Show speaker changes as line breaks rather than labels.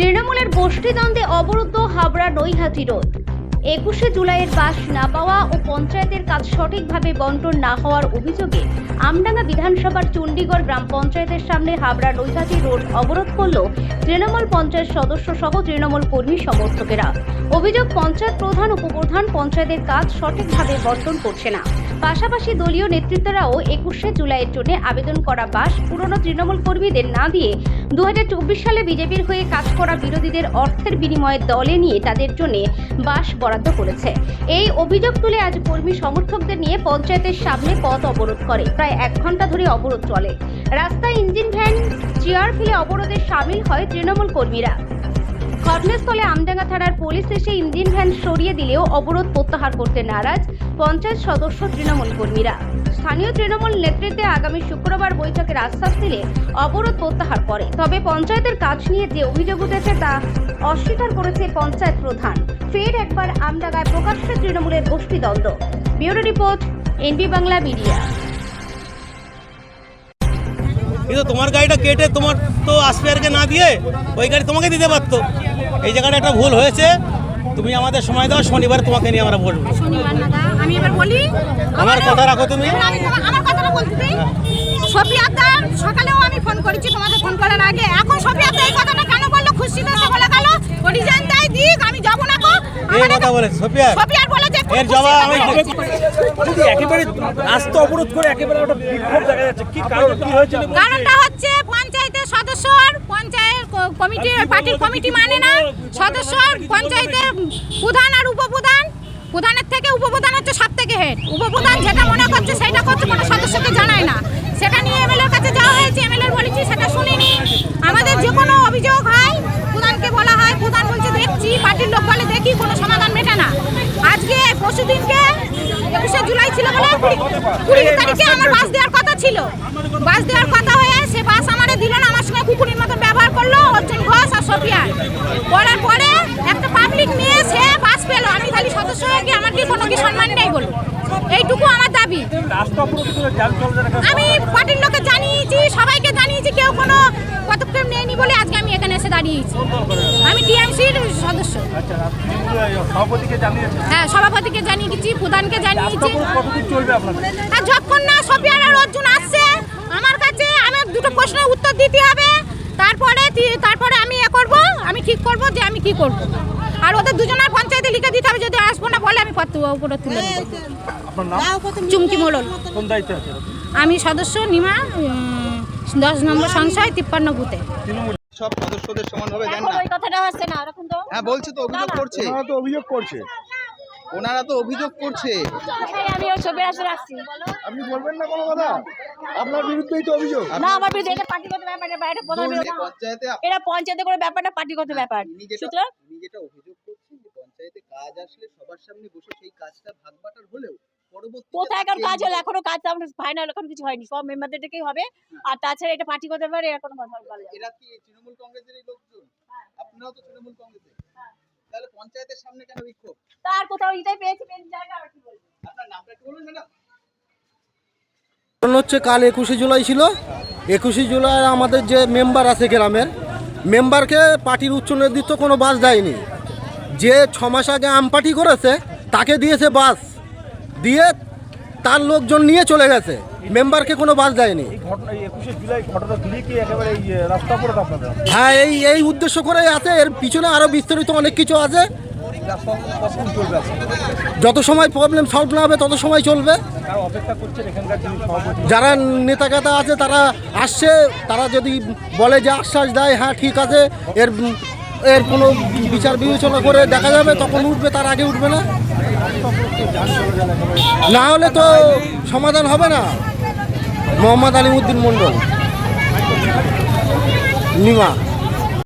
তৃণমূলের গোষ্ঠীদ্বন্দ্বে অবরুদ্ধ হাবড়া নৈহাটি রোড। একুশে জুলাইয়ের বাস না পাওয়া ও পঞ্চায়েতের কাজ সঠিকভাবে বন্টন না হওয়ার অভিযোগে আমডাঙ্গা বিধানসভার চণ্ডীগড় গ্রাম পঞ্চায়েতের সামনে হাবড়া নৈহাটি রোড অবরোধ করল তৃণমূল পঞ্চায়েত সদস্য সহ তৃণমূল কর্মী সমর্থকেরা। অভিযোগ, পঞ্চায়েত প্রধান, উপপ্রধান পঞ্চায়েতের কাজ সঠিকভাবে বন্টন করছে না। পাশাপাশি দলীয় নেতৃত্বরাও একুশে জুলাইয়ের জন্য আবেদন করা বাস পুরনো তৃণমূল কর্মীদের না দিয়ে দু হাজার চব্বিশ সালে বিজেপির হয়ে কাজ করা বিরোধীদের অর্থের বিনিময়ে দলে নিয়ে তাদের জন্য বাস বরাদ্দ করেছে। এই অভিযোগ তুলে আজ কর্মী সমর্থকদের নিয়ে পঞ্চায়েতের সামনে পথ অবরোধ করে। প্রায় এক ঘণ্টা ধরে অবরোধ চলে। রাস্তায় ইঞ্জিন ভ্যান, চেয়ার ফেলে অবরোধে সামিল হয় তৃণমূল কর্মীরা। ঘটনাস্থলে আমডাঙ্গা থানার পুলিশ এসে ইঞ্জিন ভ্যান সরিয়ে দিলেও অবরোধ প্রত্যাহার করতে নারাজ পঞ্চায়েত সদস্য তৃণমূল কর্মীরা। স্থানীয় তৃণমূল নেতৃত্বে আগামী শুক্রবার বৈঠকের আশ্বাস দিলে অবরোধ প্রত্যাহার করে। তবে পঞ্চায়েতের কাজ নিয়ে যে অভিযোগ উঠেছে তা অস্বীকার করেছে পঞ্চায়েত প্রধান। ফের একবার আমডাঙ্গায় প্রকাশ্যে তৃণমূলের গোষ্ঠীদ্বন্দ্ব। Bureau report, NB Bangla media.
কিন্তু তোমার গাড়িটা কেটে তোমার তো আসপেয়ারকে না দিয়ে ওই গাড়ি তোমাকে দিতে পারতো। এই জায়গাটা একটা ভুল হয়েছে। তুমি আমাদের সময় দাও শনিবার তোমাকে নিয়ে আমরা বলব
আমি এবার বলি
আমার কথা রাখো তুমি।
আমার কথাটা বলতে দিই। সফিয়াদার সকালেও আমি ফোন করেছি তোমাদের ফোন করার আগে। এখন সফিয়াদা এই কথাটা কেন বলল? খুশি তো বলে গেল। রিজাইন দেয় দিক আমি যাব না গো।
এই কথা বলেছে সফিয়ার
সফিয়ার বলে যে
এর জবাব আমি
যদি একেবারে রাস্তা অবরোধ করে একেবারে ওটা বিক্ষোভ দেখা যাচ্ছে কি কারণ কি হয়েছিল
কারণটা হচ্ছে সদস্য আর পঞ্চায়েত কমিটি পার্টির কমিটি মানে না সদস্য আর পঞ্চায়েতের প্রধান আর উপপ্রধান। প্রধানের থেকে উপপ্রধান হচ্ছে সব থেকে হেড উপপ্রধান যেটা মনে করছে সেটা করছে কোনো সদস্যকে জানায় না। সেটা নিয়ে এমএলএর কাছে যাওয়া হয়েছে এমএলএর বলেছি সেটা শুনিনি। আমাদের যে কোনো অভিযোগ হয় প্রধানকে বলা হয় প্রধান বলছে দেখছি পার্টির লোক বলে দেখি কোনো সমাধান মেটে না। আজকে পরশু দিনকে একুশে জুলাই ছিল বলে কুড়ি তারিখে আমার বাস দেওয়ার কথা ছিল। বাস দেওয়ার কথা হয়ে সে বাস আমারে দিল না আমার সঙ্গে কুকুরের মতো ব্যবহার করল অর্জুন ঘোষ আর সফিয়ান করার পরে একটা পাবলিক নিয়ে সে বাস পেল আমি খালি সদস্য হয়ে গিয়ে আমার কি কোনো কি সম্মান নেই বলো এইটুকু আমার দাবি। আমি পার্টির লোকে জানিয়েছি, সবাইকে জানিয়েছি, কেউ কোনো পদক্ষেপ নেয়নি বলে আজকে আমি এখানে এসে দাঁড়িয়েছি। আমি টিএমসির সদস্য। হ্যাঁ সভাপতিকে জানিয়েছি, প্রধানকে জানিয়েছি। যতক্ষণ না সফিয়ার আর অর্জুন আসছে আমার কাছে আমার দুটো প্রশ্নের উত্তর দিতে হবে তারপরে তি- তারপরে আমি এ করব আমি ঠিক করব যে আমি কি করব? আর ওদের দুজনের পঞ্চায়েতে লিখে দিতে হবে যদি আসব না বলে আমি পত্র উপরে তুলে দেবো।
আপনার নাম?
চুমকি মোড়ল। আমি সদস্য নিমা দশ নম্বর সংশয় তিপ্পান্ন বুথে।
সব সদস্যদের সমানভাবে দেন না।
ওই কথাটা হচ্ছে না এরকম তো
হ্যাঁ বলছে তো অভিযোগ করছে।
ওনারা তো অভিযোগ করছে।
ওনারা তো অভিযোগ করছে।
আমি ওই ছবি আসতে রাখছি।
আপনি বলবেন না কোনো কথা? আপনার বিরুদ্ধেই তো অভিযোগ।
না আমার বিরুদ্ধে এটা পার্টিগত ব্যাপার এটা বাইরে প্রধান
পঞ্চায়েতে
এটা পঞ্চায়েতে করে ব্যাপারটা পার্টিগত ব্যাপার। সুতরাং?
যেটা অভিযোগ করছেন যে পঞ্চায়েতে কাজ আসলে সবার সামনে বসে সেই কাজটা ভাগ বাটার হলেও পরবর্তীতে
কোথায়কার কাজ হলো? এখনও কাজ আমরা ফাইনাল এখন কিছু হয়নি সব মেম্বারদের হবে। আর তাছাড়া এটা পার্টি করতে পারে এর কোনো কথা বলা
এরা কি তৃণমূল কংগ্রেসেরই লোকজন? আপনারাও তো তৃণমূল কংগ্রেসের। তাহলে পঞ্চায়েতের সামনে কেন বিক্ষোভ?
তার কোথাও এটাই পেয়েছি পেয়েছি জায়গা আর কি বলব?
আপনার নামটা একটু বলুন ম্যাডাম।
কারণ হচ্ছে কাল একুশে জুলাই ছিল। একুশে জুলাই আমাদের যে মেম্বার আছে গ্রামের মেম্বারকে পার্টির উচ্চ নেতৃত্ব কোনো বাস দেয়নি। যে ছ মাস আগে আম পার্টি করেছে তাকে দিয়েছে বাস। দিয়ে তার লোকজন নিয়ে চলে গেছে মেম্বারকে কোনো বাস দেয়নি। হ্যাঁ এই এই উদ্দেশ্য করে আছে। এর পিছনে আরও বিস্তারিত অনেক কিছু আছে। যত সময় প্রবলেম সলভ না হবে, তত সময় চলবে। যারা নেতাগাতা আছে, তারা আসছে, তারা যদি বলে যে আশ্বাস দেয় হ্যাঁ ঠিক আছে, এর এর কোনো বিচার বিবেচনা করে দেখা যাবে, তখন উঠবে, তার আগে উঠবে না। না হলে তো সমাধান হবে না। মোহাম্মদ আলিমুদ্দিন মণ্ডল, নিমা।